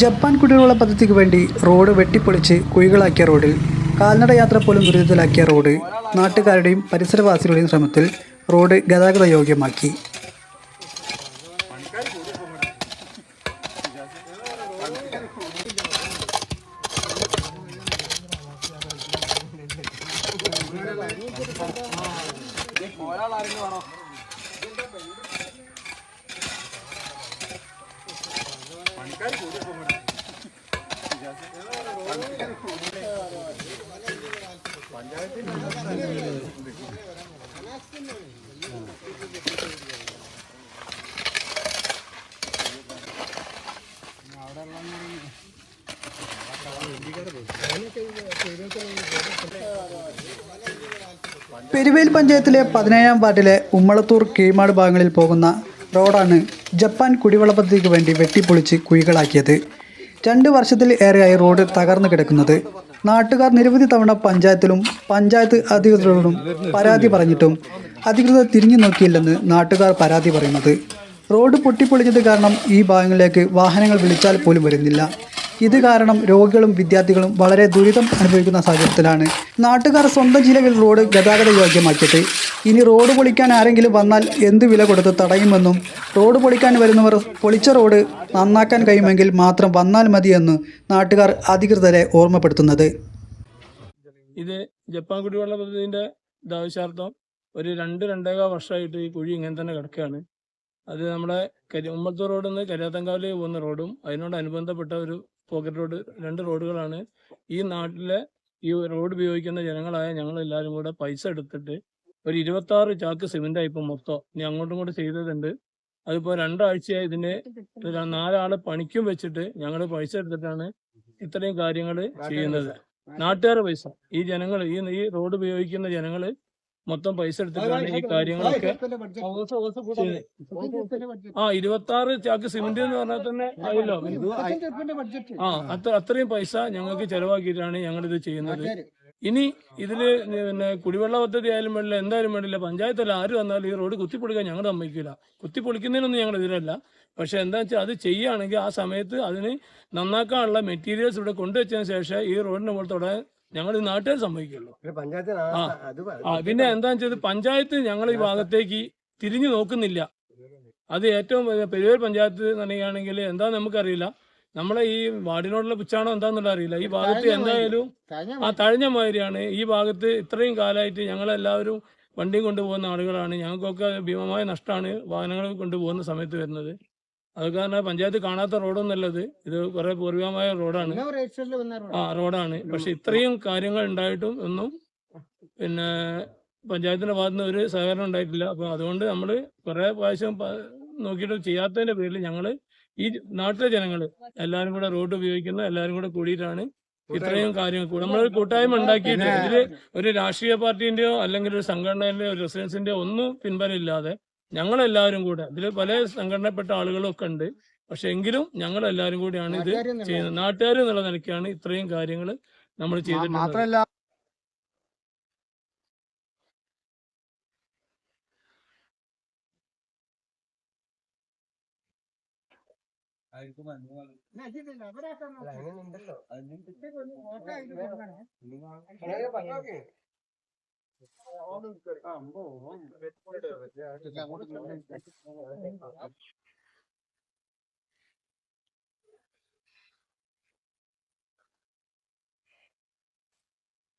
Japan കുടിവെള്ള പദ്ധതിക്ക് വേണ്ടി റോഡ് വെട്ടിപ്പൊളിച്ച് കുഴികളാക്കിയ റോഡ് കാൽനട യാത്ര പോലും ദുരിതത്തിലാക്കിയ റോഡ് നാട്ടുകാരുടെയും പരിസരവാസികളുടെയും ശ്രമത്തിൽ റോഡ് ഗതാഗത യോഗ്യമാക്കി. പെരുവേൽ പഞ്ചായത്തിലെ പതിനേഴാം വാർഡിലെ ഉമ്മളത്തൂർ കീഴ്മാട് ഭാഗങ്ങളിൽ പോകുന്ന റോഡാണ് ജപ്പാൻ കുടിവെള്ള പദ്ധതിക്ക് വേണ്ടി വെട്ടിപ്പൊളിച്ച് കുഴികളാക്കിയത്. രണ്ട് വർഷത്തിൽ ഏറെയായി റോഡ് തകർന്നു കിടക്കുന്നത്. നാട്ടുകാർ നിരവധി തവണ പഞ്ചായത്തിലും പഞ്ചായത്ത് അധികൃതരോടും പരാതി പറഞ്ഞിട്ടും അധികൃതർ തിരിഞ്ഞു നോക്കിയില്ലെന്ന് നാട്ടുകാർ പരാതി പറയുന്നത്. റോഡ് പൊട്ടിപ്പൊളിഞ്ഞത് കാരണം ഈ ഭാഗങ്ങളിലേക്ക് വാഹനങ്ങൾ വിളിച്ചാൽ പോലും വരുന്നില്ല. ഇത് കാരണം രോഗികളും വിദ്യാർത്ഥികളും വളരെ ദുരിതം അനുഭവിക്കുന്ന സാഹചര്യത്തിലാണ്. നാട്ടുകാർ സ്വന്തം ജില്ലയിൽ റോഡ് ഗതാഗത യോഗ്യമാക്കിയിട്ട്. ഇനി റോഡ് പൊളിക്കാൻ ആരെങ്കിലും വന്നാൽ എന്ത് വില കൊടുത്ത് തടയുമെന്നും റോഡ് പൊളിക്കാൻ വരുന്നവർ പൊളിച്ച റോഡ് നന്നാക്കാൻ കഴിയുമെങ്കിൽ മാത്രം വന്നാൽ മതിയെന്ന് നാട്ടുകാർ അധികൃതരെ ഓർമ്മപ്പെടുത്തുന്നത്. ഇത് ജപ്പാൻ കുടിവെള്ള പദ്ധതിന്റെ ആവശ്യാർത്ഥം ഒരു രണ്ട് രണ്ടേകാ വർഷമായിട്ട് ഈ കുഴി ഇങ്ങനെ തന്നെ കിടക്കുകയാണ്. അത് നമ്മുടെ കരി ഉമ്മത്തൂർ റോഡിൽ നിന്ന് കരിയാത്തങ്കാവിലേക്ക് പോകുന്ന റോഡും അതിനോട് അനുബന്ധപ്പെട്ട ഒരു പോക്കറ്റ് റോഡ് രണ്ട് റോഡുകളാണ് ഈ നാട്ടിലെ ഈ റോഡ് ഉപയോഗിക്കുന്ന ജനങ്ങളായ ഞങ്ങൾ എല്ലാവരും കൂടെ പൈസ എടുത്തിട്ട് ഒരു ഇരുപത്തി ആറ് ചാക്ക് സിമെന്റ് ആയിപ്പോ മൊത്തം ഇനി അങ്ങോട്ടും കൂടെ ചെയ്തതുണ്ട്. അതിപ്പോ രണ്ടാഴ്ചയായി ഇതിന്റെ നാലാളെ പണിക്കും വെച്ചിട്ട് ഞങ്ങൾ പൈസ എടുത്തിട്ടാണ് ഇത്രയും കാര്യങ്ങൾ ചെയ്യുന്നത്. നാട്ടുകാരുടെ പൈസ. ഈ ജനങ്ങൾ ഈ ഈ റോഡ് ഉപയോഗിക്കുന്ന ജനങ്ങൾ മൊത്തം പൈസ എടുത്തിട്ടാണ് ഈ കാര്യങ്ങളൊക്കെ ആ ഇരുപത്തി ആറ് ചാക്ക് സിമെന്റ് എന്ന് പറഞ്ഞാൽ തന്നെ ആയല്ലോ. ആ അത്ര അത്രയും പൈസ ഞങ്ങൾക്ക് ചെലവാക്കിയിട്ടാണ് ഞങ്ങൾ ഇത് ചെയ്യുന്നത് ഇനി ഇതിൽ പിന്നെ കുടിവെള്ള പദ്ധതി ആയാലും വേണ്ടില്ല എന്തായാലും വേണ്ടില്ല പഞ്ചായത്തിൽ ആര് വന്നാലും ഈ റോഡ് കുത്തിപ്പൊളിക്കാൻ ഞങ്ങൾ സമ്മതിക്കില്ല കുത്തിപ്പൊളിക്കുന്നതിനൊന്നും ഞങ്ങൾ എതിരല്ല പക്ഷെ എന്താ വെച്ചാൽ അത് ചെയ്യുകയാണെങ്കിൽ ആ സമയത്ത് അതിന് നന്നാക്കാനുള്ള മെറ്റീരിയൽസ് ഇവിടെ കൊണ്ടുവച്ചതിന് ശേഷം ഈ റോഡിന് മുകളിൽ ഞങ്ങൾ നാട്ടുകാർ സമ്മതിക്കുള്ളൂ. ആ. പിന്നെ എന്താന്ന് വെച്ചാൽ പഞ്ചായത്ത് ഞങ്ങൾ ഈ ഭാഗത്തേക്ക് തിരിഞ്ഞു നോക്കുന്നില്ല. അത് ഏറ്റവും പെരുവേൽ പഞ്ചായത്ത് നനയുകയാണെങ്കിൽ എന്താ നമുക്കറിയില്ല. നമ്മളെ ഈ വാർഡിനോടുള്ള പുച്ചാണോ എന്താന്നുള്ള അറിയില്ല. ഈ ഭാഗത്ത് എന്തായാലും ആ തഴഞ്ഞ മാതിരിയാണ്. ഈ ഭാഗത്ത് ഇത്രയും കാലമായിട്ട് ഞങ്ങളെല്ലാവരും വണ്ടിയും കൊണ്ടുപോകുന്ന ആളുകളാണ്. ഞങ്ങൾക്കൊക്കെ ഭീമമായ നഷ്ടമാണ് വാഹനങ്ങൾ കൊണ്ടുപോകുന്ന സമയത്ത് വരുന്നത്. അത് കാരണം പഞ്ചായത്ത് കാണാത്ത റോഡൊന്നല്ലത്. ഇത് കുറെ പൂർവികമായ റോഡാണ്. ആ റോഡാണ്. പക്ഷെ ഇത്രയും കാര്യങ്ങൾ ഉണ്ടായിട്ടും ഒന്നും പിന്നെ പഞ്ചായത്തിന്റെ ഭാഗത്തുനിന്ന് ഒരു സഹകരണം ഉണ്ടായിട്ടില്ല. അപ്പൊ അതുകൊണ്ട് നമ്മൾ കുറെ പ്രാവശ്യം നോക്കിയിട്ട് ചെയ്യാത്തതിന്റെ പേരിൽ ഞങ്ങൾ ഈ നാട്ടിലെ ജനങ്ങൾ എല്ലാവരും കൂടെ റോഡ് ഉപയോഗിക്കുന്ന എല്ലാവരും കൂടെ കൂടിയിട്ടാണ് ഇത്രയും കാര്യങ്ങൾ കൂടെ നമ്മളൊരു കൂട്ടായ്മ ഉണ്ടാക്കിയിട്ട് ഇതിൽ ഒരു രാഷ്ട്രീയ പാർട്ടിന്റെയോ അല്ലെങ്കിൽ ഒരു സംഘടനയുടെയോ ഒരു റെസിഡൻസിന്റെയോ ഒന്നും പിൻബലമില്ലാതെ ഞങ്ങളെല്ലാവരും കൂടെ ഇതിൽ പല സംഘടനപ്പെട്ട ആളുകളൊക്കെ ഒക്കെ ഉണ്ട്. പക്ഷെ എങ്കിലും ഞങ്ങളെല്ലാവരും കൂടിയാണ് ഇത് ചെയ്യുന്നത്. നാട്ടുകാർ എന്നുള്ള നിലയ്ക്കാണ് ഇത്രയും കാര്യങ്ങൾ നമ്മൾ ചെയ്തിട്ടുള്ളത്. മാത്രല്ല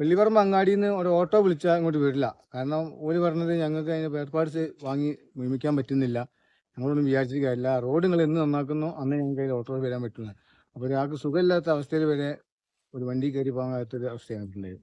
വെള്ളിപ്പറമ്പ് അങ്ങാടിയിൽ നിന്ന് ഒരു ഓട്ടോ വിളിച്ചാൽ ഇങ്ങോട്ട് വരില്ല. കാരണം ഓര് പറഞ്ഞത് ഞങ്ങൾക്ക് അതിന് പേർപാർട്സ് വാങ്ങി നിർമ്മിക്കാൻ പറ്റുന്നില്ല. ഞങ്ങളൊന്നും വിചാരിച്ചിരിക്കില്ല റോഡ് നിങ്ങൾ എന്ന് നന്നാക്കുന്നോ. അന്ന് ഞങ്ങൾക്ക് അതിൽ ഓട്ടോ വരാൻ പറ്റുന്നത് അപ്പോൾ ഒരാൾക്ക് സുഖമില്ലാത്ത അവസ്ഥയിൽ വരെ ഒരു വണ്ടി കയറി പോകാത്തൊരു അവസ്ഥയാണ് ഉണ്ടായത്